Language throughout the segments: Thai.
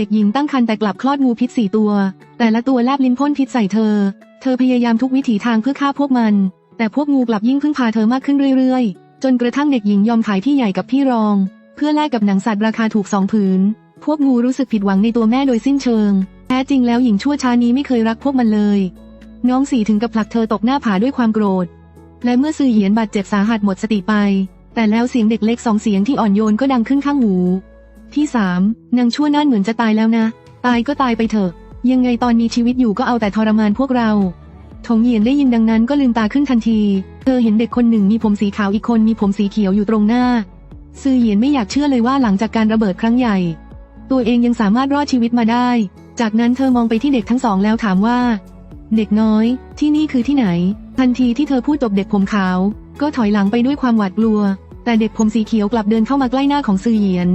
เด็กหญิงตั้งครรภ์แต่กลับคลอดงูพิษสี่ตัว แต่ละตัวแลบลิ้นพ่นพิษใส่เธอ เธอพยายามทุกวิถีทางเพื่อฆ่าพวกมัน แต่พวกงูกลับยิ่งพึ่งพาเธอมากขึ้นเรื่อยๆ จนกระทั่งเด็กหญิงยอมขายพี่ใหญ่กับพี่รอง เพื่อแลกกับหนังสัตว์ราคาถูกสองผืน พวกงูรู้สึกผิดหวังในตัวแม่โดยสิ้นเชิง แท้จริงแล้วหญิงชั่วช้านี้ไม่เคยรักพวกมันเลย น้องสี่ถึงกับผลักเธอตกหน้าผาด้วยความโกรธ และเมื่อซือเหยียนบาดเจ็บสาหัสหมดสติไป แต่แล้วเสียงเด็กเล็กสองเสียงที่อ่อนโยนก็ดังขึ้นข้างหู ที่สามนางชั่วนั่นเหมือนจะตายแล้วนะ ตายก็ตายไปเถอะ ยังไงตอนมีชีวิตอยู่ก็เอาแต่ทรมานพวกเราถงเหยียนได้ยินดังนั้นก็ลืมตาขึ้นทันที เธอเห็นเด็กคนหนึ่งมีผมสีขาวอีกคนมีผมสีเขียวอยู่ตรงหน้า ซือเหยียนไม่อยากเชื่อเลยว่าหลังจากการระเบิดครั้งใหญ่ ตัวเองยังสามารถรอดชีวิตมาได้ จากนั้นเธอมองไปที่เด็กทั้งสองแล้วถามว่า เด็กน้อย ที่นี่คือที่ไหน ทันทีที่เธอพูดจบเด็กผมขาว ก็ถอยหลังไปด้วยความหวาดกลัว แต่เด็กผมสีเขียวกลับเดินเข้ามาใกล้หน้าของซือเหยียน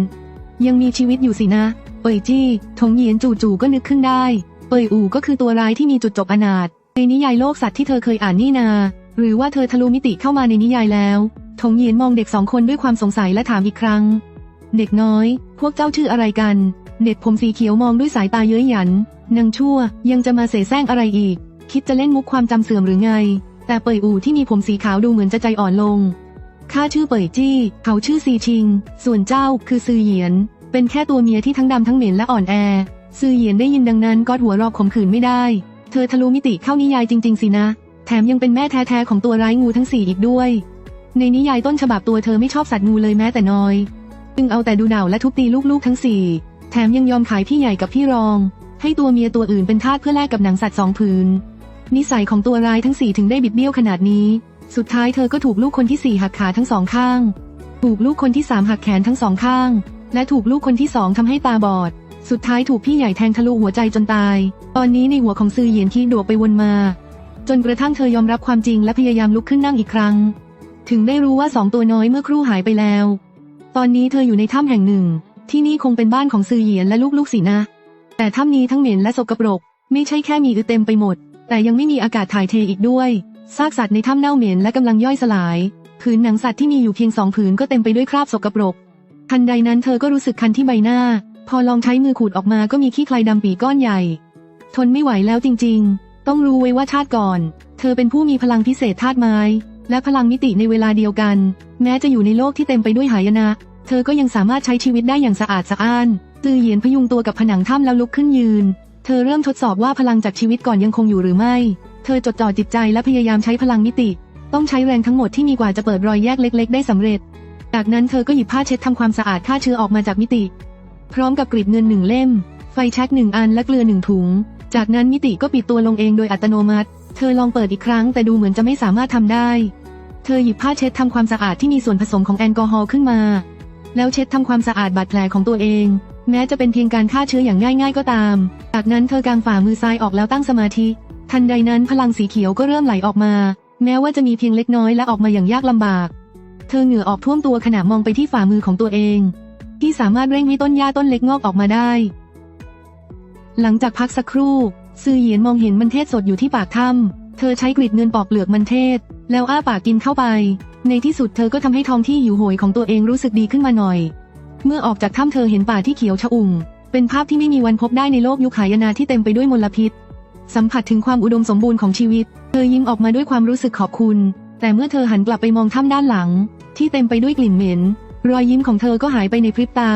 ยังมีชีวิตอยู่สินะ เป่ยจี้ถงเหยียนจู่ๆก็นึกขึ้นได้ เป่ยอู่ก็คือตัวร้ายที่มีจุดจบอนาถในนิยายโลกสัตว์ที่เธอเคยอ่านนี่นา หรือว่าเธอทะลุมิติเข้ามาในนิยายแล้วถงเหยียนมองเด็กสองคนด้วยความสงสัยและถามอีกครั้ง เด็กน้อย พวกเจ้าชื่ออะไรกัน เด็กผมสีเขียวมองด้วยสายตาเย้ยหยันนางชั่ว ยังจะมาเสแสร้งอะไรอีก คิดจะเล่นมุกความจำเสื่อมหรือไง แต่เป่ยอู่ที่มีผมสีขาวดูเหมือนจะใจอ่อนลง ข้าชื่อเป่ยจี้ เขาชื่อซีชิง ส่วนเจ้าคือซือเหยียน เป็นแค่ตัวเมียที่ทั้งดำทั้งเหม็นและอ่อนแอ ซือเหยียนได้ยินดังนั้นก็หัวรอกข่มขืนไม่ได้ เธอทะลุมิติเข้านิยายจริง ๆ สินะ แถมยังเป็นแม่แท้ๆของตัวร้ายงูทั้งสี่อีกด้วย ในนิยายต้นฉบับตัวเธอไม่ชอบสัตว์งูเลยแม้แต่น้อย จึงเอาแต่ดูหนาวและทุบตีลูกๆทั้งสี่ แถมยังยอมขายพี่ใหญ่กับพี่รอง ให้ตัวเมียตัวอื่นเป็นทาสเพื่อแลกกับหนังสัตว์สองผืน นิสัยของตัวร้ายทั้งสี่ถึงได้บิดเบี้ยวขนาดนี้ สุดท้ายเธอก็ถูกลูกคนที่สี่หักขาทั้งสองข้าง ถูกลูกคนที่สามหักแขนทั้งสองข้าง และถูกลูกคนที่สองทำให้ตาบอด สุดท้ายถูกพี่ใหญ่แทงทะลุหัวใจจนตาย ตอนนี้ในหัวของซือเหยียนขี้ดวไปวนมา จนกระทั่งเธอยอมรับความจริงและพยายามลุกขึ้นนั่งอีกครั้ง ถึงได้รู้ว่าสองตัวน้อยเมื่อครู่หายไปแล้ว ตอนนี้เธออยู่ในถ้ำแห่งหนึ่ง ที่นี่คงเป็นบ้านของซือเหยียนและลูกๆสินะ แต่ถ้ำนี้ทั้งเหม็นและสกปรก ไม่ใช่แค่มีอึเต็มไปหมด แต่ยังไม่มีอากาศถ่ายเทอีกด้วย ซากสัตว์ในถ้ำเน่าเหม็นและกำลังย่อยสลาย ผืนหนังสัตว์ที่มีอยู่เพียงสองผืนก็เต็มไปด้วยคราบสกปรก ทันใดนั้นเธอก็รู้สึกคันที่ใบหน้า พอลองใช้มือขูดออกมาก็มีขี้ใครดำปีก้อนใหญ่ ทนไม่ไหวแล้วจริง ๆ ต้องรู้ไว้ว่าชาติก่อน เธอเป็นผู้มีพลังพิเศษธาตุไม้ และพลังมิติในเวลาเดียวกัน แม้จะอยู่ในโลกที่เต็มไปด้วยหายนะ เธอก็ยังสามารถใช้ชีวิตได้อย่างสะอาดสะอ้านตือเหยียนพยุงตัวกับผนังถ้ำแล้วลุกขึ้นยืน เธอเริ่มทดสอบว่าพลังจากชีวิตก่อนยังคงอยู่หรือไม่ เธอจดจ่อจิตใจและพยายามใช้พลังมิติ ต้องใช้แรงทั้งหมดที่มีกว่าจะเปิดรอยแยกเล็ก ๆ ได้สำเร็จ จากนั้นเธอก็หยิบผ้าเช็ดทำความสะอาดฆ่าเชื้อออกมาจากมิติ พร้อมกับกรีบเงินหนึ่งเล่ม ไฟแช็กหนึ่งอันและเกลือหนึ่งถุง จากนั้นมิติก็ปิดตัวลงเองโดยอัตโนมัติ เธอลองเปิดอีกครั้งแต่ดูเหมือนจะไม่สามารถทำได้ เธอหยิบผ้าเช็ดทำความสะอาดที่มีส่วนผสมของแอลกอฮอล์ขึ้นมา แล้วเช็ดทำความสะอาดบาดแผลของตัวเองแม้จะเป็นเพียงการฆ่าเชื้ออย่างง่าย ๆ ก็ตาม จากนั้นเธอกางฝ่ามือซ้ายออกแล้วตั้งสมาธิ ทันใดนั้นพลังสีเขียวก็เริ่มไหลออกมา แม้ว่าจะมีเพียงเล็กน้อยและออกมาอย่างยากลำบาก เธอเหงื่อออกท่วมตัวขณะมองไปที่ฝ่ามือของตัวเอง ที่สามารถเร่งให้ต้นหญ้าต้นเล็กงอกออกมาได้ หลังจากพักสักครู่ซือเหยียนมองเห็นมันเทศสดอยู่ที่ปากถ้ำเธอใช้กรีดเงินปอกเปลือกมันเทศ แล้วอ้าปากกินเข้าไป ในที่สุดเธอก็ทำให้ท้องที่หิวโหยของตัวเองรู้สึกดีขึ้นมาหน่อย เมื่อออกจากถ้ำเธอเห็นป่าที่เขียวชอุ่ม เป็นภาพที่ไม่มีวันพบได้ในโลกยุคหายนะที่เต็มไปด้วยมลพิษ สัมผัสถึงความอุดมสมบูรณ์ของชีวิต เธอยิ้มออกมาด้วยความรู้สึกขอบคุณ แต่เมื่อเธอหันกลับไปมองถ้ำด้านหลัง ที่เต็มไปด้วยกลิ่นเหม็น รอยยิ้มของเธอก็หายไปในพริบตา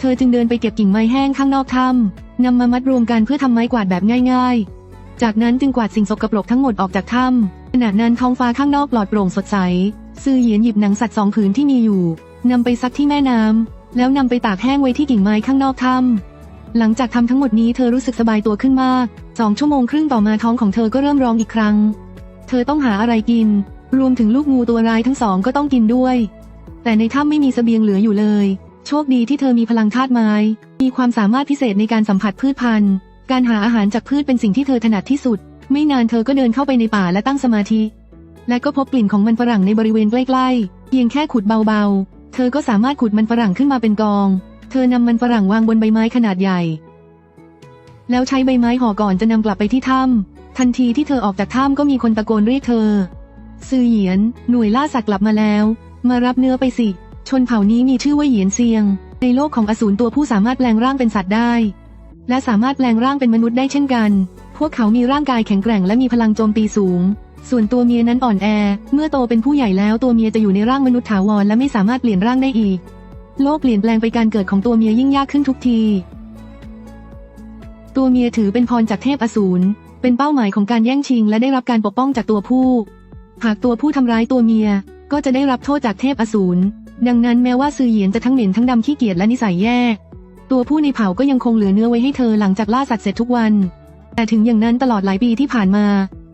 เธอจึงเดินไปเก็บกิ่งไม้แห้งข้างนอกถ้ำนำมามัดรวมกันเพื่อทำไม้กวาดแบบง่ายๆ จากนั้นจึงกวาดสิ่งสกปรกทั้งหมดออกจากถ้ำขณะนั้นท้องฟ้าข้างนอกปลอดโปร่งสดใส ซือเหยียนหยิบหนังสัตว์สองผืนที่มีอยู่นำไปซักที่แม่น้ำแล้วนำไปตากแห้งไว้ที่กิ่งไม้ข้างนอกถ้ำ หลังจากทำทั้งหมดนี้เธอรู้สึกสบายตัวขึ้นมากสองชั่วโมงครึ่งต่อมาท้องของเธอก็เริ่มร้องอีกครั้ง เธอต้องหาอะไรกิน รวมถึงลูกงูตัวร้ายทั้งสองก็ต้องกินด้วย แต่ในถ้ำไม่มีเสบียงเหลืออยู่เลย โชคดีที่เธอมีพลังธาตุไม้ มีความสามารถพิเศษในการสัมผัสพืชพันธุ์ การหาอาหารจากพืชเป็นสิ่งที่เธอถนัดที่สุด ไม่นานเธอก็เดินเข้าไปในป่าและตั้งสมาธิ และก็พบกลิ่นของมันฝรั่งในบริเวณใกล้ๆ เพียงแค่ขุดเบาๆ เธอก็สามารถขุดมันฝรั่งขึ้นมาเป็นกอง เธอนำมันฝรั่งวางบนใบไม้ขนาดใหญ่ แล้วใช้ใบไม้ห่อก่อนจะนำกลับไปที่ถ้ำทันทีที่เธอออกจากถ้ำก็มีคนตะโกนเรียกเธอ ซือเหยียน หน่วยล่าสัตว์กลับมาแล้ว มารับเนื้อไปสิ ชนเผ่านี้มีชื่อว่าเหยียนเซียง ในโลกของอสูรตัวผู้สามารถแปลงร่างเป็นสัตว์ได้ และสามารถแปลงร่างเป็นมนุษย์ได้เช่นกัน พวกเขามีร่างกายแข็งแกร่งและมีพลังโจมตีสูงส่วนตัวเมียนั้นอ่อนแอ เมื่อโตเป็นผู้ใหญ่แล้วตัวเมียจะอยู่ในร่างมนุษย์ถาวรและไม่สามารถเปลี่ยนร่างได้อีก โลกเปลี่ยนแปลงไปการเกิดของตัวเมียยิ่งยากขึ้นทุกที ตัวเมียถือเป็นพรจากเทพอสูร เป็นเป้าหมายของการแย่งชิง และได้รับการปกป้องจากตัวผู้ หากตัวผู้ทำร้ายตัวเมีย ก็จะได้รับโทษจากเทพอสูร ดังนั้นแม้ว่าซือเหยียนจะทั้งเหม็นทั้งดำขี้เกียจและนิสัยแย่ ตัวผู้ในเผ่าก็ยังคงเหลือเนื้อไว้ให้เธอหลังจากล่าสัตว์เสร็จทุกวัน แต่ถึงอย่างนั้นตลอดหลายปีที่ผ่านมา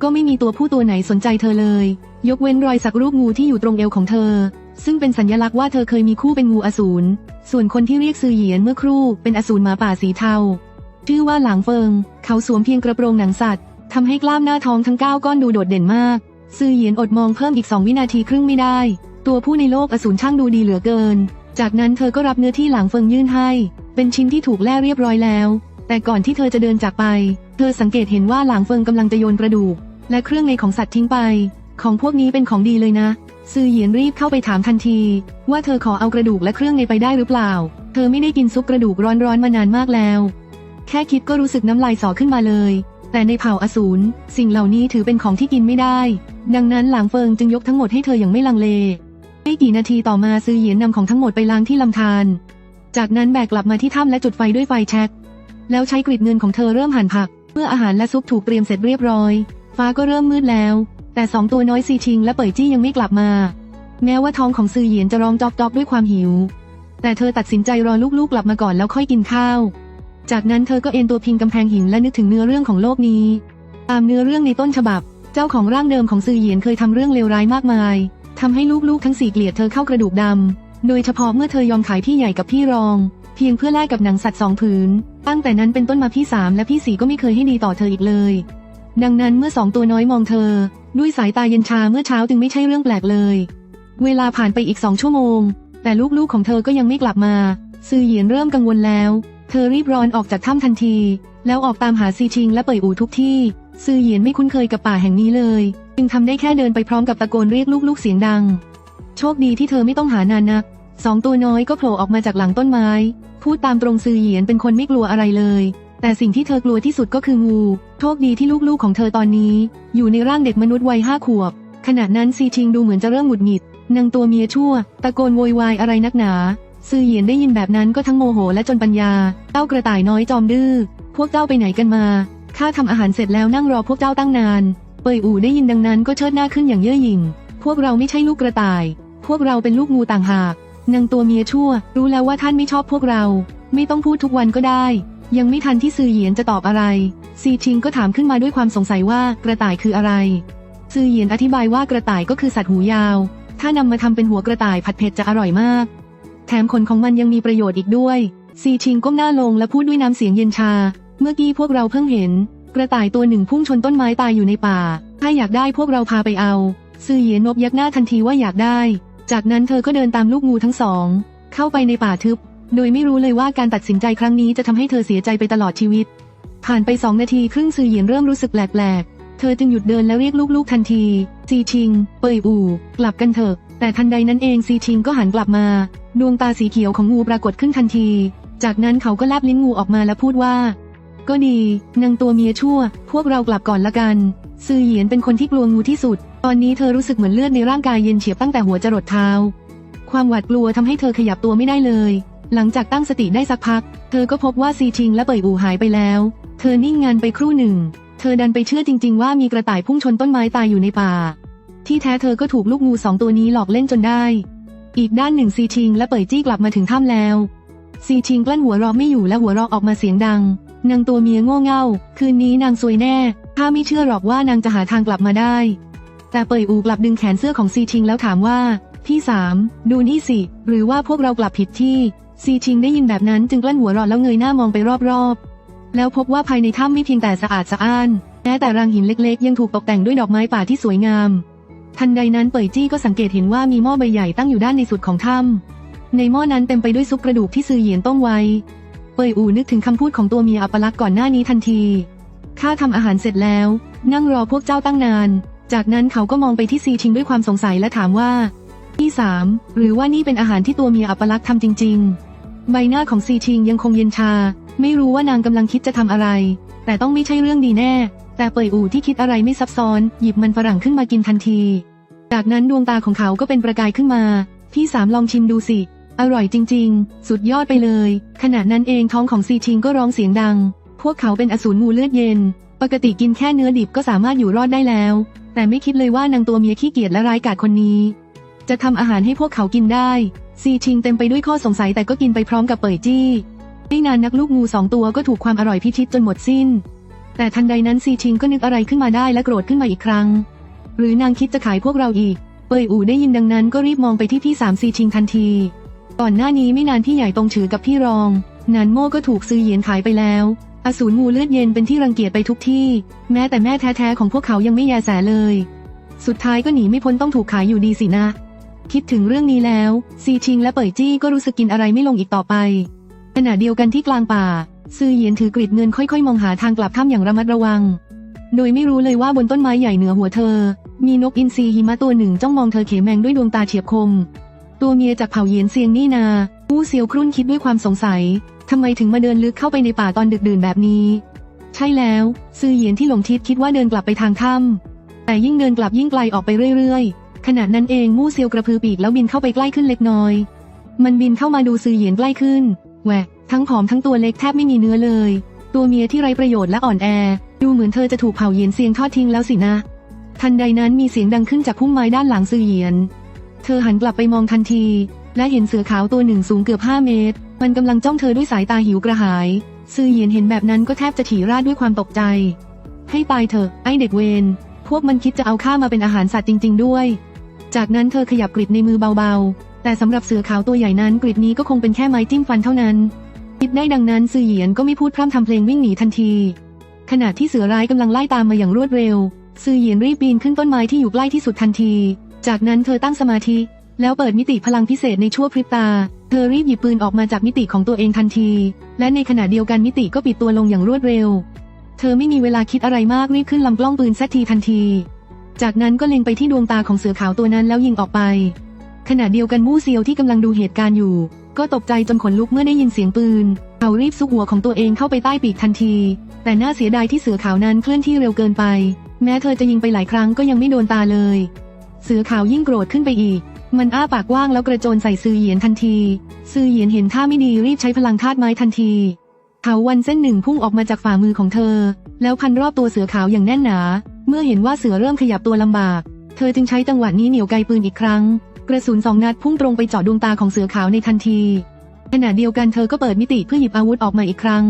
ก็ไม่มีตัวผู้ตัวไหนสนใจเธอเลย ยกเว้นรอยสักรูปงูที่อยู่ตรงเอวของเธอ ซึ่งเป็นสัญลักษณ์ว่าเธอเคยมีคู่เป็นงูอสูร ส่วนคนที่เรียกซือเหยียนเมื่อครู่เป็นอสูรหมาป่าสีเทา ชื่อว่าหลางเฟิง เขาสวมเพียงกระโปรงหนังสัตว์ทำให้กล้ามหน้าท้องทั้งเก้าก้อนดูโดดเด่นมาก ซือเหยียนอดมองเพิ่มอีกสองวินาทีครึ่งไม่ได้ ตัวผู้ในโลกอสูรช่างดูดีเหลือเกิน จากนั้นเธอก็รับเนื้อที่หลางเฟิงยื่นให้ เป็นชิ้นที่ถูกแล่เรียบร้อยแล้ว แต่ก่อนที่เธอจะเดินจากไป เธอสังเกตเห็นว่าหลางเฟิงกำลังจะโยนกระดูก และเครื่องในของสัตว์ทิ้งไป ของพวกนี้เป็นของดีเลยนะ ซือเหยียนรีบเข้าไปถามทันที ว่าเธอขอเอากระดูกและเครื่องในไปได้หรือเปล่า เธอไม่ได้กินซุปกระดูกร้อนๆมานานมากแล้ว แค่คิดก็รู้สึกน้ำลายสอขึ้นมาเลย แต่ในเผ่าอสูรสิ่งเหล่านี้ถือเป็นของที่กินไม่ได้ ดังนั้นหลางเฟิงจึงยกทั้งหมดให้เธออย่างไม่ลังเลไม่กี่นาทีต่อมาซือเหยียนนำของทั้งหมดไปล้างที่ลำธารจากนั้นแบกกลับมาที่ถ้ำและจุดไฟด้วยไฟแช็กแล้วใช้กรีดเงินของเธอเริ่มหั่นผัก เมื่ออาหารและซุปถูกเตรียมเสร็จเรียบร้อย ฟ้าก็เริ่มมืดแล้ว แต่สองตัวน้อยซีชิงและเป่ยจี้ยังไม่กลับมา แม้ว่าท้องของซือเหยียนจะร้องจอกๆด้วยความหิว แต่เธอตัดสินใจรอลูกๆกลับมาก่อนแล้วค่อยกินข้าว จากนั้นเธอก็เอนตัวพิงกำแพงหินและนึกถึงเนื้อเรื่องของโลกนี้ ตามเนื้อเรื่องในต้นฉบับ เจ้าของร่างเดิมของซือเหยียนเคยทำเรื่องเลวร้ายมากมายทำให้ลูกๆทั้งสี่เกลียดเธอเข้ากระดูกดำโดยเฉพาะเมื่อเธอยอมขายพี่ใหญ่กับพี่รองเพียงเพื่อแลกกับหนังสัตว์สองผืน ตั้งแต่นั้นเป็นต้นมาพี่สามและพี่สี่ก็ไม่เคยให้ดีต่อเธออีกเลย ดังนั้นเมื่อสองตัวน้อยมองเธอ ด้วยสายตาเย็นชาเมื่อเช้าจึงไม่ใช่เรื่องแปลกเลย เวลาผ่านไปอีกสองชั่วโมง แต่ลูกๆของเธอก็ยังไม่กลับมา ซือเหยียนเริ่มกังวลแล้ว เธอรีบร้อนออกจากถ้ำทันที แล้วออกตามหาซีชิงและเป่ยอู่ทุกที่ ซือเหยียนไม่คุ้นเคยกับป่าแห่งนี้เลย จึงทำได้แค่เดินไปพร้อมกับตะโกนเรียกลูกๆเสียงดัง โชคดีที่เธอไม่ต้องหานานนักสองตัวน้อยก็โผล่ออกมาจากหลังต้นไม้ พูดตามตรงซือเหยียนเป็นคนไม่กลัวอะไรเลย แต่สิ่งที่เธอกลัวที่สุดก็คืองู โชคดีที่ลูกๆของเธอตอนนี้ อยู่ในร่างเด็กมนุษย์วัยห้าขวบ ขณะนั้นซีชิงดูเหมือนจะเริ่มหงุดหงิดนางตัวเมียชั่ว ตะโกนโวยวายอะไรนักหนาซือเหยียนได้ยินแบบนั้นก็ทั้งโมโหและจนปัญญา เต้ากระต่ายน้อยจอมดื้อ พวกเจ้าไปไหนกันมา ข้าทำอาหารเสร็จแล้วนั่งรอพวกเจ้าตั้งนาน เปยอู่ได้ยินดังนั้นก็เชิดหน้าขึ้นอย่างเย่อหยิ่ง พวกเราไม่ใช่ลูกกระต่าย พวกเราเป็นลูกงูต่างหากนางตัวเมียชั่ว รู้แล้วว่าท่านไม่ชอบพวกเรา ไม่ต้องพูดทุกวันก็ได้ ยังไม่ทันที่ซือเหยียนจะตอบอะไร ซีชิงก็ถามขึ้นมาด้วยความสงสัยว่ากระต่ายคืออะไร ซือเหยียนอธิบายว่ากระต่ายก็คือสัตว์หูยาว ถ้านำมาทำเป็นหัวกระต่ายผัดเผ็ดจะอร่อยมาก แถมขนของมันยังมีประโยชน์อีกด้วย ซีชิงก้มหน้าลงและพูดด้วยน้ำเสียงเย็นชา เมื่อกี้พวกเราเพิ่งเห็น กระต่ายตัวหนึ่งพุ่งชนต้นไม้ตายอยู่ในป่า ถ้าอยากได้พวกเราพาไปเอา ซือเหยียนนบยักหน้าทันทีว่าอยากได้ จากนั้นเธอก็เดินตามลูกงูทั้งสอง เข้าไปในป่าทึบ โดยไม่รู้เลยว่าการตัดสินใจครั้งนี้จะทำให้เธอเสียใจไปตลอดชีวิต ผ่านไปสองนาทีครึ่งซือเหยียนเริ่มรู้สึกแปลกๆ เธอจึงหยุดเดินและเรียกลูกๆทันที ซีชิง เปยอู่ กลับกันเถอะ แต่ทันใดนั้นเองซีชิงก็หันกลับมา ดวงตาสีเขียวของงูปรากฏขึ้นทันที จากนั้นเขาก็แลบลิ้นงูออกมาและพูดว่า ก็ดีนางตัวเมียชั่ว พวกเรากลับก่อนละกัน ซือเหยียนเป็นคนที่กลัวงูที่สุด ตอนนี้เธอรู้สึกเหมือนเลือดในร่างกายเย็นเฉียบตั้งแต่หัวจรดเท้า ความหวาดกลัวทำให้เธอขยับตัวไม่ได้เลย หลังจากตั้งสติได้สักพัก เธอก็พบว่าซีชิงและเป่ยอูหายไปแล้ว เธอนิ่งงันไปครู่หนึ่ง เธอดันไปเชื่อจริง ๆ ว่ามีกระต่ายพุ่งชนต้นไม้ตายอยู่ในป่า ที่แท้เธอก็ถูกลูกงูสองตัวนี้หลอกเล่นจนได้ อีกด้านหนึ่งซีชิงและเป่ยจี้กลับมาถึงถ้ำแล้วซีชิงกลั้นหัวเราะไม่อยู่และหัวเราะออกมาเสียงดัง นางตัวเมียโง่เง่า คืนนี้นางซวยแน่ ถ้าไม่เชื่อหรอกว่านางจะหาทางกลับมาได้ แต่เป่ยอูกลับดึงแขนเสื้อของซีชิงแล้วถามว่า พี่สามดูนี่สิ หรือว่าพวกเรากลับผิดที่ ซีชิงได้ยินแบบนั้นจึงกลั้นหัวเราะแล้วเงยหน้ามองไปรอบๆ แล้วพบว่าภายในถ้ำไม่เพียงแต่สะอาดสะอ้านแม้แต่รังหินเล็กๆ ยังถูกตกแต่งด้วยดอกไม้ป่าที่สวยงาม ทันใดนั้นเป่ยจี้ก็สังเกตเห็นว่ามีหม้อใบใหญ่ตั้งอยู่ด้านในสุดของถ้ำในหม้อนั้นเต็มไปด้วยซุปกระดูกที่ซือเหยียนต้มไว้ เปยอูนึกถึงคำพูดของตัวเมียอัปลักษณ์ก่อนหน้านี้ทันที ข้าทำอาหารเสร็จแล้ว นั่งรอพวกเจ้าตั้งนาน จากนั้นเขาก็มองไปที่ซีชิงด้วยความสงสัยและถามว่าพี่สามหรือว่านี่เป็นอาหารที่ตัวเมียอัปลักษ์ทำจริง ๆ ใบหน้าของซีชิงยังคงเย็นชา ไม่รู้ว่านางกำลังคิดจะทำอะไร แต่ต้องไม่ใช่เรื่องดีแน่ แต่เปยอู่ที่คิดอะไรไม่ซับซ้อน หยิบมันฝรั่งขึ้นมากินทันที จากนั้นดวงตาของเขาก็เป็นประกายขึ้นมา พี่สามลองชิมดูสิ อร่อยจริง ๆ สุดยอดไปเลย ขณะนั้นเองท้องของซีชิงก็ร้องเสียงดัง พวกเขาเป็นอสูรงูเลือดเย็น ปกติกินแค่เนื้อดิบก็สามารถอยู่รอดได้แล้ว แต่ไม่คิดเลยว่านางตัวเมียขี้เกียจและร้ายกาจคนนี้ จะทำอาหารให้พวกเขากินได้ ซีชิงเต็มไปด้วยข้อสงสัยแต่ก็กินไปพร้อมกับเป่ยจี้ ไม่นานนักลูกงูสองตัวก็ถูกความอร่อยพิชิตจนหมดสิ้น แต่ทันใดนั้นซีชิงก็นึกอะไรขึ้นมาได้และโกรธขึ้นมาอีกครั้ง หรือนางคิดจะขายพวกเราอีก เปยอู่ได้ยินดังนั้นก็รีบมองไปที่พี่สามซีชิงทันที ก่อนหน้านี้ไม่นานพี่ใหญ่ตรงฉือกับพี่รองนันโม่ก็ถูกซื้อเหยียนขายไปแล้ว อสูรงูเลือดเย็นเป็นที่รังเกียจไปทุกที่ แม้แต่แม่แท้ๆของพวกเขายังไม่แยแสเลย สุดท้ายก็หนีไม่พ้นต้องถูกขายอยู่ดีสินะ คิดถึงเรื่องนี้แล้ว ซีชิงและเป่ยจี้ก็รู้สึกกินอะไรไม่ลงอีกต่อไปขณะเดียวกันที่กลางป่า ซือเหยียนถือกริดเงินค่อยๆ มองหาทางกลับถ้ำอย่างระมัดระวัง โดยไม่รู้เลยว่าบนต้นไม้ใหญ่เหนือหัวเธอ มีนกอินทรีหิมะตัวหนึ่งจ้องมองเธอเขมแมงด้วยดวงตาเฉียบคม ตัวเมียจากเผ่าเหยียนเซียงนี่นามู่เซียวครุ่นคิดด้วยความสงสัยทำไมถึงมาเดินลึกเข้าไปในป่าตอนดึกดื่นแบบนี้ ใช่แล้ว ซือเหยียนที่หลงทิศคิดว่าเดินกลับไปทางถ้ำแต่ยิ่งเดินกลับยิ่งไกลออกไปเรื่อยๆ ขณะนั้นเองมู่เซียวกระพือปีกแล้วบินเข้าไปใกล้ขึ้นเล็กน้อย มันบินเข้ามาดูซือเหยียนใกล้ขึ้น แหวกทั้งผอมทั้งตัวเล็กแทบไม่มีเนื้อเลย ตัวเมียที่ไร้ประโยชน์และอ่อนแอ ดูเหมือนเธอจะถูกเผาเหยียนเซียงทอดทิ้งแล้วสินะ ทันใดนั้นมีเสียงดังขึ้นจากพุ่มไม้ด้านหลังซือเหยียน เธอหันกลับไปมองทันที และเห็นเสือขาวตัวหนึ่งสูงเกือบ5เมตร มันกำลังจ้องเธอด้วยสายตาหิวกระหาย ซือเหยียนเห็นแบบนั้นก็แทบจะถีราดด้วยความตกใจ ให้ตายเถอะไอเด็กเวนพวกมันคิดจะเอาข้ามาเป็นอาหารสัตว์จริง ๆ ด้วย จากนั้นเธอขยับกริดในมือเบาๆ แต่สำหรับเสือขาวตัวใหญ่นั้นกริดนี้ก็คงเป็นแค่ไม้จิ้มฟันเท่านั้นคิดได้ดังนั้นซือเหยียนก็ไม่พูดพร่ำทำเพลงวิ่งหนีทันที ขณะที่เสือร้ายกำลังไล่ตามมาอย่างรวดเร็วซือเหยียนรีบปีนขึ้นต้นไม้ที่อยู่ใกล้ที่สุดทันที จากนั้นเธอตั้งสมาธิ แล้วเปิดมิติพลังพิเศษในชั่วพริบตา เธอรีบหยิบปืนออกมาจากมิติของตัวเองทันที และในขณะเดียวกันมิติก็ปิดตัวลงอย่างรวดเร็ว เธอไม่มีเวลาคิดอะไรมากรีบขึ้นลำกล้องปืนแซทีทันที จากนั้นก็เล็งไปที่ดวงตาของเสือขาวตัวนั้นแล้วยิงออกไป ขณะเดียวกันมู่เซียวที่กำลังดูเหตุการณ์อยู่ ก็ตกใจจนขนลุกเมื่อได้ยินเสียงปืน เขารีบซุกหัวของตัวเองเข้าไปใต้ปีกทันที แต่น่าเสียดายที่เสือขาวนั้นเคลื่อนที่เร็วเกินไป แม้เธอจะยิงไปหลายครั้งก็ยังไม่โดนตาเลย เสือขาวยิ่งโกรธขึ้นไปอีก มันอ้าปากว้างแล้วกระโจนใส่ซือเหยียนทันที ซือเหยียนเห็นท่าไม่ดีรีบใช้พลังธาตุไม้ทันทีเถาวันเส้นหนึ่งพุ่งออกมาจากฝ่ามือของเธอ แล้วพันรอบตัวเสือขาวอย่างแน่นหนา เมื่อเห็นว่าเสือเริ่มขยับตัวลำบาก เธอจึงใช้จังหวะนี้เหนี่ยวไกปืนอีกครั้ง กระสุนสองนัดพุ่งตรงไปเจาะดวงตาของเสือขาวในทันที ขณะเดียวกันเธอก็เปิดมิติเพื่อหยิบอาวุธออกมาอีกครั้ง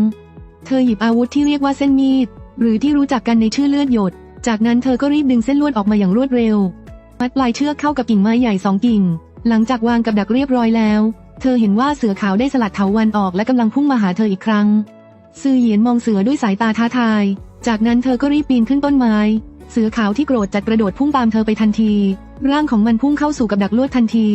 เธอหยิบอาวุธที่เรียกว่าเส้นมีด หรือที่รู้จักกันในชื่อเลือดหยด จากนั้นเธอก็รีบดึงเส้นลวดออกมาอย่างรวดเร็ว มัดปลายเชือกเข้ากับกิ่งไม้ใหญ่สองกิ่ง หลังจากวางกับดักเรียบร้อยแล้ว เธอเห็นว่าเสือขาวได้สลัดเถาวันออกและกำลังพุ่งมาหาเธออีกครั้งซือเหยียนมองเสือด้วยสายตาท้าทาย จากนั้นเธอก็รีบปีนขึ้นต้นไม้ เสือขาวที่โกรธจัดกระโดดพุ่งตามเธอไปทันที ร่างของมันพุ่งเข้าสู่กับดักลวดทันที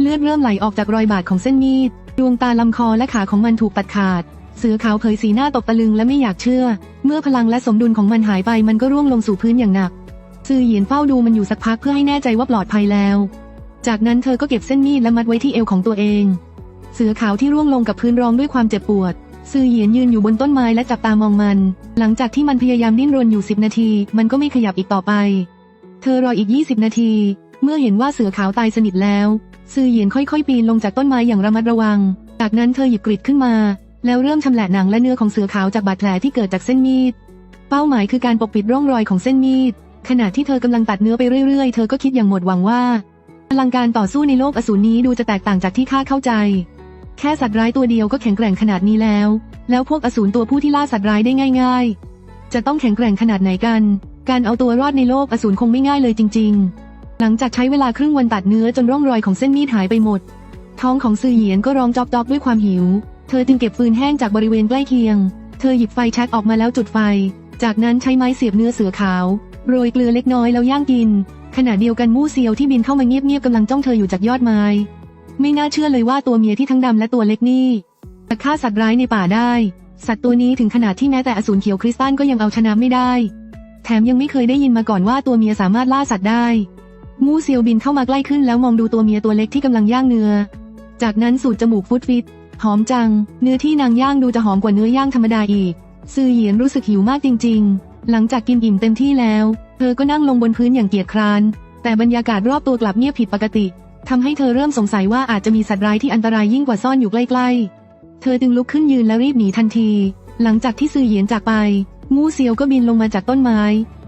เลือดเริ่มไหลออกจากรอยบาดของเส้นมีด ดวงตาลำคอและขาของมันถูกตัดขาด เสือขาวเผยสีหน้าตกตะลึงและไม่อยากเชื่อ เมื่อพลังและสมดุลของมันหายไปมันก็ร่วงลงสู่พื้นอย่างหนัก ซือเหยียนเฝ้าดูมันอยู่สักพักเพื่อให้แน่ใจว่าปลอดภัยแล้ว จากนั้นเธอก็เก็บเส้นมีดและมัดไว้ที่เอวของตัวเอง เสือขาวที่ร่วงลงกับพื้นร้องด้วยความเจ็บปวด ซือเหยียนยืนอยู่บนต้นไม้และจับตามองมัน หลังจากที่มันพยายามดิ้นรนอยู่สิบนาที มันก็ไม่ขยับอีกต่อไป เธอรออีก 20 นาที เมื่อเห็นว่าเสือขาวตายสนิทแล้วซือเหยียนค่อยๆ ปีนลงจากต้นไม้อย่างระมัดระวัง จากนั้นเธอหยิบกริดขึ้นมา แล้วเริ่มชำแหละหนังและเนื้อของเสือขาวจากบาดแผลที่เกิดจากเส้นมีด เป้าหมายคือการปกปิดร่องรอยของเส้นมีด ขณะที่เธอกำลังตัดเนื้อไปเรื่อยๆ เธอก็คิดอย่างหมดหวังว่าพลังการต่อสู้ในโลกอสูรนี้ดูจะแตกต่างจากที่ข้าเข้าใจ แค่สัตว์ร้ายตัวเดียวก็แข็งแกร่งขนาดนี้แล้ว แล้วพวกอสูรตัวผู้ที่ล่าสัตว์ร้ายได้ง่าย ๆ จะต้องแข็งแกร่งขนาดไหนกัน การเอาตัวรอดในโลกอสูรคงไม่ง่ายเลยจริง ๆ หลังจากใช้เวลาครึ่งวันตัดเนื้อจนร่องรอยของเส้นมีดหายไปหมด ท้องของซือเหยียนก็ร้องจอบๆด้วยความหิว เธอจึงเก็บฟืนแห้งจากบริเวณใกล้เคียง เธอหยิบไฟแช็กออกมาแล้วจุดไฟ จากนั้นใช้ไม้เสียบเนื้อเสือขาว โรยเกลือเล็กน้อยแล้วย่างกิน ขณะเดียวกันมู่เซียวที่บินเข้ามาเงียบๆกำลังจ้องเธออยู่จากยอดไม้ ไม่น่าเชื่อเลยว่าตัวเมียที่ทั้งดำและตัวเล็กนี่จะฆ่าสัตว์ร้ายในป่าได้ สัตว์ตัวนี้ถึงขนาดที่แม้แต่อสูรเขียวคริสตัลก็ยังเอาชนะไม่ได้ แถมยังไม่เคยได้ยินมาก่อนว่าตัวเมียสามารถล่าสัตว์ได้ มูเซียวบินเข้ามาใกล้ขึ้นแล้วมองดูตัวเมียตัวเล็กที่กำลังย่างเนื้อ จากนั้นสูดจมูกฟุดฟิต หอมจัง เนื้อที่นางย่างดูจะหอมกว่าเนื้อย่างธรรมดาอีก ซือเหยียนรู้สึกหิวมากจริง ๆ หลังจากกินอิ่มเต็มที่แล้ว เธอก็นั่งลงบนพื้นอย่างเกียจคร้าน แต่บรรยากาศรอบตัวกลับเงียบผิดปกติ ทำให้เธอเริ่มสงสัยว่าอาจจะมีสัตว์ร้ายที่อันตรายยิ่งกว่าซ่อนอยู่ใกล้ๆ เธอจึงลุกขึ้นยืนและรีบหนีทันที หลังจากที่ซือเหยียนจากไปงูเซียวก็บินลงมาจากต้นไม้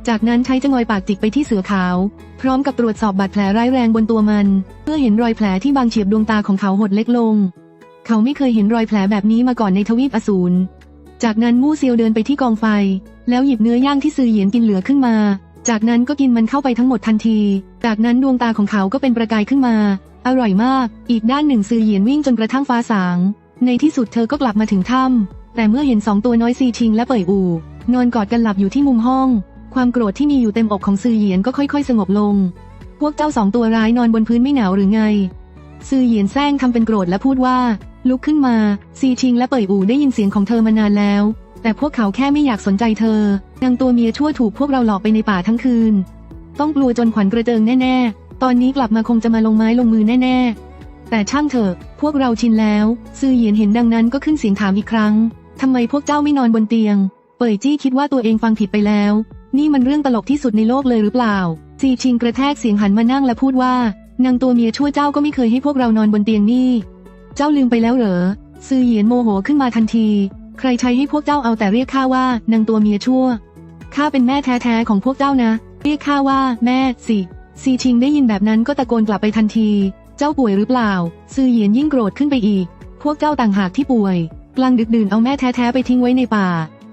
จากนั้นใช้จงอยปากจิกไปที่เสือขาว พร้อมกับตรวจสอบบาดแผลร้ายแรงบนตัวมัน เพื่อเห็นรอยแผลที่บางเฉียบดวงตาของเขาหดเล็กลง เขาไม่เคยเห็นรอยแผลแบบนี้มาก่อนในทวีปอสูร จากนั้นมูเซียวเดินไปที่กองไฟ แล้วหยิบเนื้อย่างที่ซือเหยียนกินเหลือขึ้นมา จากนั้นก็กินมันเข้าไปทั้งหมดทันที จากนั้นดวงตาของเขาก็เป็นประกายขึ้นมา อร่อยมาก อีกด้านหนึ่งซือเหยียนวิ่งจนกระทั่งฟ้าสาง ในที่สุดเธอก็กลับมาถึงถ้ำแต่เมื่อเห็นสองตัวน้อยซีชิงและเป่ยอูนอนกอดกันหลับอยู่ที่มุมห้อง ความโกรธที่มีอยู่เต็มอกของซือเหยียนก็ค่อย ๆ สงบลง พวกเจ้าสองตัวร้ายนอนบนพื้นไม่หนาวหรือไง ซือเหยียนแซงทำเป็นโกรธและพูดว่า ลุกขึ้นมา ซีชิงและเป่ยอูได้ยินเสียงของเธอมานานแล้ว แต่พวกเขาแค่ไม่อยากสนใจเธอนางตัวเมียชั่วถูกพวกเราหลอกไปในป่าทั้งคืน ต้องกลัวจนขวัญกระเจิงแน่ ๆ ตอนนี้กลับมาคงจะมาลงไม้ลงมือแน่ ๆ แต่ช่างเถอะ พวกเราชินแล้ว ซือเหยียนเห็นดังนั้นก็ขึ้นเสียงถามอีกครั้งทำไมพวกเจ้าไม่นอนบนเตียง เป่ยจี้คิดว่าตัวเองฟังผิดไปแล้ว นี่มันเรื่องตลกที่สุดในโลกเลยหรือเปล่าซีชิงกระแทกเสียงหันมานั่งและพูดว่านางตัวเมียชั่วเจ้าก็ไม่เคยให้พวกเรานอนบนเตียงนี่ เจ้าลืมไปแล้วเหรอซือเหยียนโมโหขึ้นมาทันที ใครใช้ให้พวกเจ้าเอาแต่เรียกข้าว่านางตัวเมียชั่ว ข้าเป็นแม่แท้ๆของพวกเจ้านะ เรียกข้าว่า แม่สิซีชิงได้ยินแบบนั้นก็ตะโกนกลับไปทันที เจ้าป่วยหรือเปล่า ซือเหยียนยิ่งโกรธขึ้นไปอีก พวกเจ้าต่างหากที่ป่วย กลางดึกดื่นเอาแม่แท้ๆไปทิ้งไว้ในป่า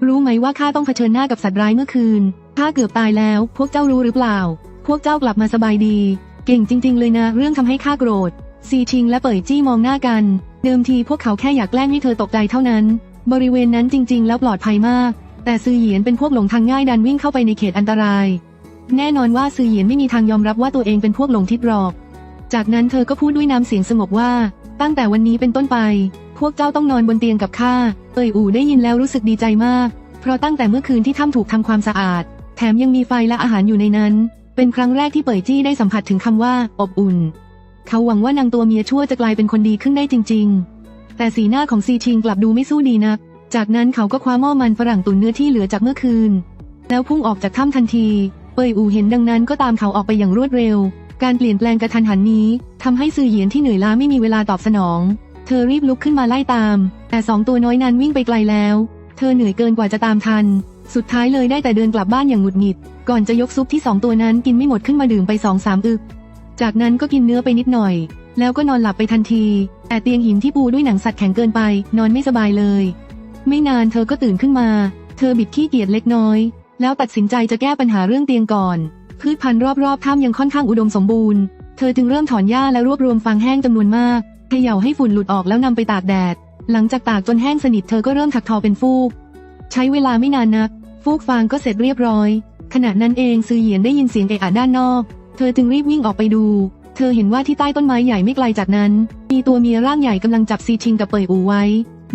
รู้ไหมว่าข้าต้องเผชิญหน้ากับสัตว์ร้ายเมื่อคืน ข้าเกือบตายแล้ว พวกเจ้ารู้หรือเปล่า พวกเจ้ากลับมาสบายดี เก่งจริง ๆ เลยนะ เรื่องทำให้ข้าโกรธ ซีชิงและเป่ยจี้มองหน้ากัน เดิมทีพวกเขาแค่อยากแกล้งให้เธอตกใจเท่านั้น บริเวณนั้นจริง ๆ แล้วปลอดภัยมาก แต่ซือเหยียนเป็นพวกหลงทางง่ายดันวิ่งเข้าไปในเขตอันตราย แน่นอนว่าซือเหยียนไม่มีทางยอมรับว่าตัวเองเป็นพวกหลงทิศหรอก จากนั้นเธอก็พูดด้วยน้ำเสียงสงบว่า ตั้งแต่วันนี้เป็นต้นไป พวกเจ้าต้องนอนบนเตียงกับข้า เอ่ยอู่ได้ยินแล้วรู้สึกดีใจมาก เพราะตั้งแต่เมื่อคืนที่ถ้ำถูกทำความสะอาด แถมยังมีไฟและอาหารอยู่ในนั้น เป็นครั้งแรกที่เป่ยจี้ได้สัมผัสถึงคำว่า อบอุ่น เขาหวังว่านางตัวเมียชั่วจะกลายเป็นคนดีขึ้นได้จริง ๆ แต่สีหน้าของซีชิงกลับดูไม่สู้ดีนัก จากนั้นเขาก็คว้าหม้อมันฝรั่งตุ๋นเนื้อที่เหลือจากเมื่อคืน แล้วพุ่งออกจากถ้ำทันที เปยอูเห็นดังนั้นก็ตามเขาออกไปอย่างรวดเร็ว การเปลี่ยนแปลงกระทันหันนี้ทำให้ซือเหยียนที่เหนื่อยล้าไม่มีเวลาตอบสนอง เธอรีบลุกขึ้นมาไล่ตาม แต่สองตัวน้อยนั้นวิ่งไปไกลแล้ว เธอเหนื่อยเกินกว่าจะตามทัน สุดท้ายเลยได้แต่เดินกลับบ้านอย่างหงุดหงิด ก่อนจะยกซุปที่สองตัวนั้นกินไม่หมดขึ้นมาดื่มไปสองสามอึก จากนั้นก็กินเนื้อไปนิดหน่อย แล้วก็นอนหลับไปทันที แต่เตียงหินที่ปูด้วยหนังสัตว์แข็งเกินไป นอนไม่สบายเลย ไม่นานเธอก็ตื่นขึ้นมา เธอบิดขี้เกียจเล็กน้อย แล้วตัดสินใจจะแก้ปัญหาเรื่องเตียงก่อน พืชพันธุ์รอบๆถ้ำยังค่อนข้างอุดมสมบูรณ์ เธอจึงเริ่มถอนหญ้าและรวบรวมฟางแห้งจำนวนมากเขย่าให้ฝุ่นหลุดออกแล้วนำไปตากแดด หลังจากตากจนแห้งสนิทเธอก็เริ่มถักทอเป็นฟูก ใช้เวลาไม่นานนัก ฟูกฟางก็เสร็จเรียบร้อย ขณะนั้นเองซือเหยียนได้ยินเสียงเอะอะด้านนอก เธอจึงรีบวิ่งออกไปดู เธอเห็นว่าที่ใต้ต้นไม้ใหญ่ไม่ไกลจากนั้น มีตัวเมียร่างใหญ่กำลังจับซีชิงกับเปยอูไว้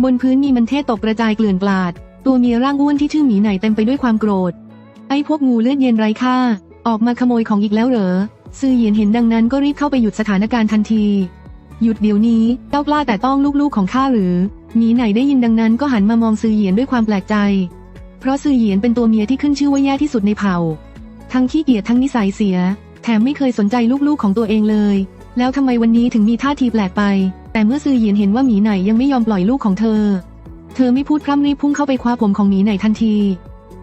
บนพื้นมีมันเทศตกกระจายเกลื่อนกลาด ตัวเมียร่างอ้วนที่ชื่อหมีไหนเต็มไปด้วยความโกรธ ไอ้พวกงูเลือดเย็นไร้ค่า ออกมาขโมยของอีกแล้วเหรอ ซือเหยียนเห็นดังนั้นก็รีบเข้าไปหยุดสถานการณ์ทันที หยุดเดี๋ยวนี้เจ้ากล้าแต่ต้องลูกๆของข้าหรือ หมีไหนได้ยินดังนั้นก็หันมามองซือเหยียนด้วยความแปลกใจ เพราะซือเหยียนเป็นตัวเมียที่ขึ้นชื่อว่าแย่ที่สุดในเผ่า ทั้งขี้เกียจทั้งนิสัยเสีย แถมไม่เคยสนใจลูกๆของตัวเองเลย แล้วทำไมวันนี้ถึงมีท่าทีแปลกไป แต่เมื่อซือเหยียนเห็นว่าหมีไหนยังไม่ยอมปล่อยลูกของเธอ เธอไม่พูดพร่ำรีบพุ่งเข้าไปคว้าผมของหมีไหนทันที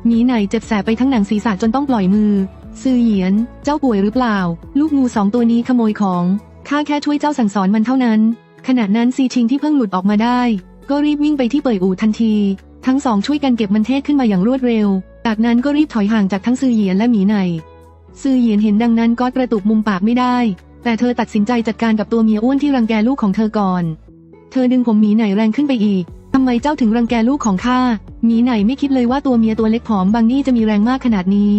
หมีไหนเจ็บแสบไปทั้งหนังศีรษะจนต้องปล่อยมือ ซือเหยียน เจ้าป่วยหรือเปล่า ลูกงูสองตัวนี้ขโมยของ ข้าแค่ช่วยเจ้าสั่งสอนมันเท่านั้น ขณะนั้นซีชิงที่เพิ่งหลุดออกมาได้ ก็รีบวิ่งไปที่เป่ยอู่ทันที ทั้งสองช่วยกันเก็บมันเทศขึ้นมาอย่างรวดเร็ว จากนั้นก็รีบถอยห่างจากทั้งซือเหยียนและหมีไหน ซือเหยียนเห็นดังนั้นก็กระตุกมุมปากไม่ได้ แต่เธอตัดสินใจจัดการกับตัวเมียอ้วนที่รังแกลูกของเธอก่อน เธอดึงผมหมีไหนแรงขึ้นไปอีกทำไมเจ้าถึงรังแกลูกของข้าหมีไหนไม่คิดเลยว่าตัวเมียตัวเล็กผอมบางนี่จะมีแรงมากขนาดนี้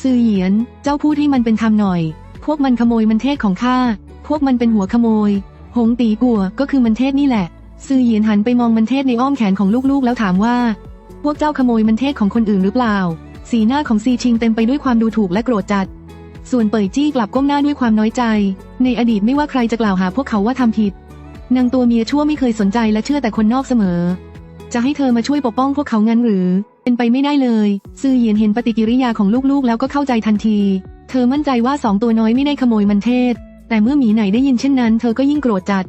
ซือเหยียน เจ้าพูดให้มันเป็นธรรมหน่อย พวกมันขโมยมันเทศของข้า พวกมันเป็นหัวขโมย หงตีกัวก็คือมันเทศนี่แหละ ซือเหยียนหันไปมองมันเทศในอ้อมแขนของลูกๆ แล้วถามว่า พวกเจ้าขโมยมันเทศของคนอื่นหรือเปล่า สีหน้าของซีชิงเต็มไปด้วยความดูถูกและโกรธจัด ส่วนเป่ยจี้กลับก้มหน้าด้วยความน้อยใจ ในอดีตไม่ว่าใครจะกล่าวหาพวกเขาว่าทำผิดนางตัวเมียชั่วไม่เคยสนใจและเชื่อแต่คนนอกเสมอ จะให้เธอมาช่วยปกป้องพวกเขางั้นหรือ เป็นไปไม่ได้เลย ซือเหยียนเห็นปฏิกิริยาของลูกๆ แล้วก็เข้าใจทันที เธอมั่นใจว่าสองตัวน้อยไม่ได้ขโมยมันเทศ แต่เมื่อหมีไหนได้ยินเช่นนั้น เธอก็ยิ่งโกรธจัด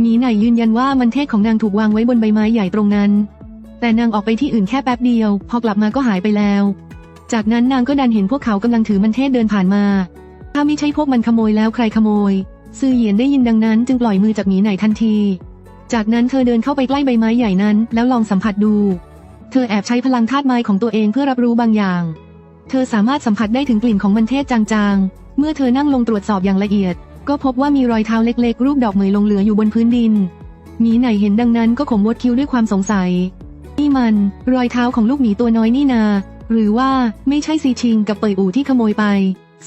หมีไหนยืนยันว่ามันเทศของนางถูกวางไว้บนใบไม้ใหญ่ตรงนั้น แต่นางออกไปที่อื่นแค่แป๊บเดียว พอกลับมาก็หายไปแล้ว จากนั้นนางก็ดันเห็นพวกเขากำลังถือมันเทศเดินผ่านมา ถ้าไม่ใช่พวกมันขโมยแล้วใครขโมย ซือเหยียนได้ยินดังนั้นจึงปล่อยมือจากหมีไหนทันที จากนั้นเธอเดินเข้าไปใกล้ใบไม้ใหญ่นั้น แล้วลองสัมผัสดู เธอแอบใช้พลังธาตุไม้ของตัวเองเพื่อรับรู้บางอย่าง เธอสามารถสัมผัสได้ถึงกลิ่นของมันเทศจางๆ เมื่อเธอนั่งลงตรวจสอบอย่างละเอียด ก็พบว่ามีรอยเท้าเล็กๆ รูปดอกเหมยลงเหลืออยู่บนพื้นดินหมีไหนเห็นดังนั้นก็ขมวดคิ้วด้วยความสงสัย นี่มัน รอยเท้าของลูกหมีตัวน้อยนี่นา หรือว่าไม่ใช่ซีชิงกับเป่ยอู่ที่ขโมยไป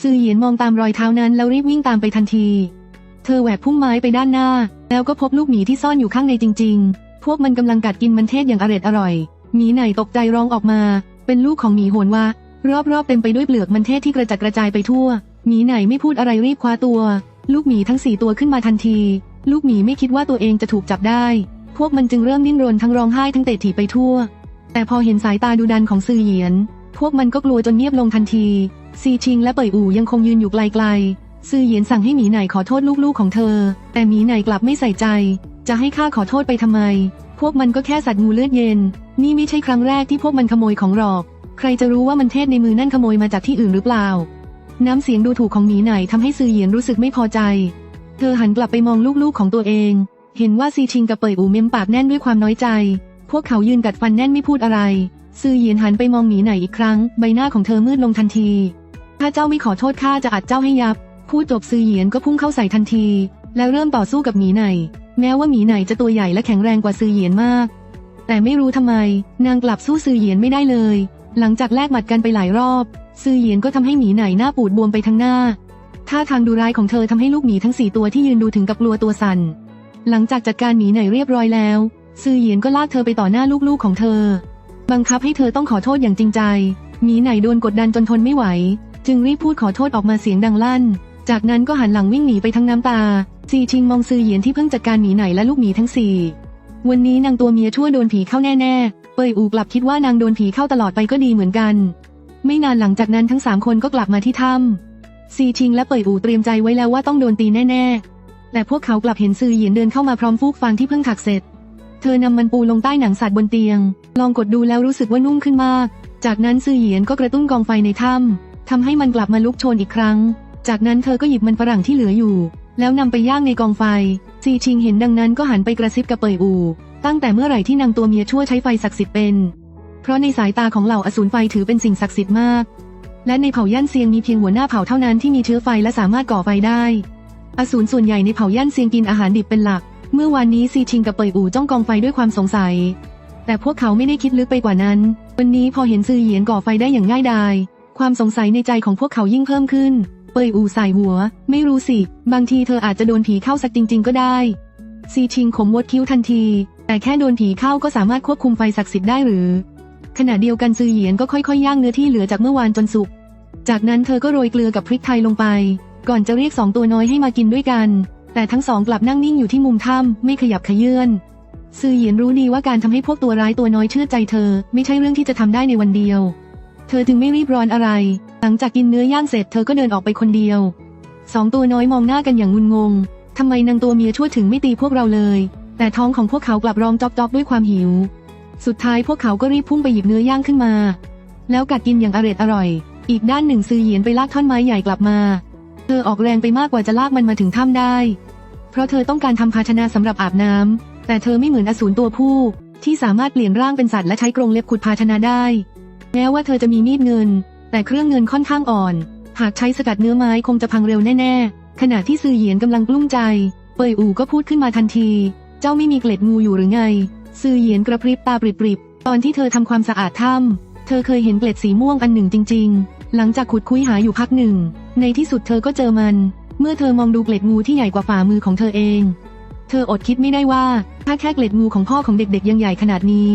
ซือเหยียนมองตามรอยเท้านั้นแล้วรีบวิ่งตามไปทันที เธอแหวกพุ่มไม้ไปด้านหน้า แล้วก็พบลูกหมีที่ซ่อนอยู่ข้างในจริง ๆ พวกมันกำลังกัดกินมันเทศอย่างอร็ดอร่อย หมีไหนตกใจร้องออกมา เป็นลูกของหมีโหนวะรอบๆเต็มไปด้วยเปลือกมันเทศที่กระจัดกระจายไปทั่ว หมีไหนไม่พูดอะไรรีบคว้าตัว ลูกหมีทั้งสี่ตัวขึ้นมาทันที ลูกหมีไม่คิดว่าตัวเองจะถูกจับได้ พวกมันจึงเริ่มดิ้นรนทั้งร้องไห้ทั้งเตะถีบไปทั่ว แต่พอเห็นสายตาดุดันของซือเหยียน พวกมันก็กลัวจนเงียบลงทันที ซีชิงและเป่ยอู่ยังคงยืนอยู่ไกลๆซือเหยียนสั่งให้หมีไหนขอโทษลูกๆของเธอ แต่หมีไหนกลับไม่ใส่ใจ จะให้ข้าขอโทษไปทำไม พวกมันก็แค่สัตว์งูเลือดเย็น นี่ไม่ใช่ครั้งแรกที่พวกมันขโมยของหรอก ใครจะรู้ว่ามันเทศในมือนั่นขโมยมาจากที่อื่นหรือเปล่า น้ำเสียงดูถูกของหมีไหนทำให้ซือเหยียนรู้สึกไม่พอใจ เธอหันกลับไปมองลูกๆของตัวเอง เห็นว่าซีชิงกับเป่ยอูเมมปากแน่นด้วยความน้อยใจ พวกเขายืนกัดฟันแน่นไม่พูดอะไร ซือเหยียนหันไปมองหมีไหนอีกครั้ง ใบหน้าของเธอมืดลงทันที ถ้าเจ้าไม่ขอโทษข้าจะอัดเจ้าให้ยับ พูดจบซือเหยียนก็พุ่งเข้าใส่ทันที แล้วเริ่มต่อสู้กับหมีไหน แม้ว่าหมีไหนจะตัวใหญ่และแข็งแรงกว่าซือเหยียนมาก แต่ไม่รู้ทำไม นางกลับสู้ซือเหยียนไม่ได้เลย หลังจากแลกหมัดกันไปหลายรอบ ซือเหยียนก็ทำให้หมีไหนหน้าปูดบวมไปทั้งหน้า ท่าทางดูร้ายของเธอทำให้ลูกหมีทั้งสี่ตัวที่ยืนดูถึงกับกลัวตัวสั่น หลังจากจัดการหมีไหนเรียบร้อยแล้ว ซือเหยียนก็ลากเธอไปต่อหน้าลูกๆของเธอ บังคับให้เธอต้องขอโทษอย่างจริงใจ มีไหนโดนกดดันจนทนไม่ไหว จึงรีบพูดขอโทษออกมาเสียงดังลั่น จากนั้นก็หันหลังวิ่งหนีไปทั้งน้ำตา ซีชิงมองซือเหยียนที่เพิ่งจัดการหมีไหนและลูกหมีทั้งสี่ วันนี้นางตัวเมียชั่วโดนผีเข้าแน่ๆ เปยอูกลับคิดว่านางโดนผีเข้าตลอดไปก็ดีเหมือนกัน ไม่นานหลังจากนั้นทั้งสามคนก็กลับมาที่ถ้ำซีชิงและเปยอูเตรียมใจไว้แล้วว่าต้องโดนตีแน่ๆ แต่พวกเขากลับเห็นซือเหยียนเดินเข้ามาพร้อมฟูกฟางที่เพิ่งถักเสร็จ เธอนำมันปูลงใต้หนังสัตว์บนเตียง ลองกดดูแล้วรู้สึกว่านุ่มขึ้นมาก จากนั้นซือเหยียนก็กระตุ้นกองไฟในถ้ำทำให้มันกลับมาลุกโชนอีกครั้ง จากนั้นเธอก็หยิบมันฝรั่งที่เหลืออยู่ แล้วนำไปย่างในกองไฟ ซีชิงเห็นดังนั้นก็หันไปกระซิบกับเปยอู ตั้งแต่เมื่อไหร่ที่นางตัวเมียชั่วใช้ไฟศักดิ์สิทธิ์เป็น เพราะในสายตาของเหล่าอสูรไฟถือเป็นสิ่งศักดิ์สิทธิ์มาก และในเผ่าย่านเซียงมีเพียงหัวหน้าเผ่าเท่านั้นที่มีเชื้อไฟและสามารถก่อไฟได้ อสูรส่วนใหญ่ในเผ่าย่านเซียงกินอาหารดิบเป็นหลัก เมื่อวานนี้ซีชิงกับเปยอู่จ้องกองไฟด้วยความสงสัย แต่พวกเขาไม่ได้คิดลึกไปกว่านั้น วันนี้พอเห็นซือเหยียนก่อไฟได้อย่างง่ายดาย ความสงสัยในใจของพวกเขายิ่งเพิ่มขึ้น เปยอู่สายหัว ไม่รู้สิ บางทีเธออาจจะโดนผีเข้าสักจริง ๆ ก็ได้ ซีชิงขมวดคิ้วทันที แต่แค่โดนผีเข้าก็สามารถควบคุมไฟศักดิ์สิทธิ์ได้หรือ ขณะเดียวกันซือเหยียนก็ค่อยๆย่างเนื้อที่เหลือจากเมื่อวานจนสุก จากนั้นเธอก็โรยเกลือกับพริกไทยลงไป ก่อนจะเรียกสองตัวน้อยให้มากินด้วยกัน แต่ทั้งสองกลับนั่งนิ่งอยู่ที่มุมถ้ำไม่ขยับขยื่นซือเหยียนรู้ดีว่าการทำให้พวกตัวร้ายตัวน้อยเชื่อใจเธอ ไม่ใช่เรื่องที่จะทำได้ในวันเดียว เธอจึงไม่รีบร้อนอะไร หลังจากกินเนื้อย่างเสร็จเธอก็เดินออกไปคนเดียว สองตัวน้อยมองหน้ากันอย่างงุนงงทำไมนางตัวเมียชั่วถึงไม่ตีพวกเราเลย แต่ท้องของพวกเขากลับร้องจอกๆด้วยความหิว สุดท้ายพวกเขาก็รีบพุ่งไปหยิบเนื้อย่างขึ้นมา แล้วกัดกินอย่างอร็ดอร่อย อีกด้านหนึ่งซือเหยียนไปลากท่อนไม้ใหญ่กลับมา เธอออกแรงไปมากกว่าจะลากมันมาถึงถ้ำได้ เพราะเธอต้องการทำภาชนะสำหรับอาบน้ำแต่เธอไม่เหมือนอสูรตัวผู้ ที่สามารถเปลี่ยนร่างเป็นสัตว์และใช้กรงเล็บขุดภาชนะได้ แม้ว่าเธอจะมีมีดเงิน แต่เครื่องเงินค่อนข้างอ่อน หากใช้สกัดเนื้อไม้คงจะพังเร็วแน่ๆ ขณะที่ซือเหยียนกำลังกลุ้มใจ เปยอู่ก็พูดขึ้นมาทันที เจ้าไม่มีเกล็ดงูอยู่หรือไง ซือเหยียนกระพริบตาปริบๆตอนที่เธอทำความสะอาดถ้ำเธอเคยเห็นเกล็ดสีม่วงอันหนึ่งจริง ๆ หลังจากขุดคุยหาอยู่พักหนึ่ง ในที่สุดเธอก็เจอมัน เมื่อเธอมองดูเกล็ดงูที่ใหญ่กว่าฝ่ามือของเธอเอง เธออดคิดไม่ได้ว่า ถ้าแค่เกล็ดงูของพ่อของเด็กๆยังใหญ่ขนาดนี้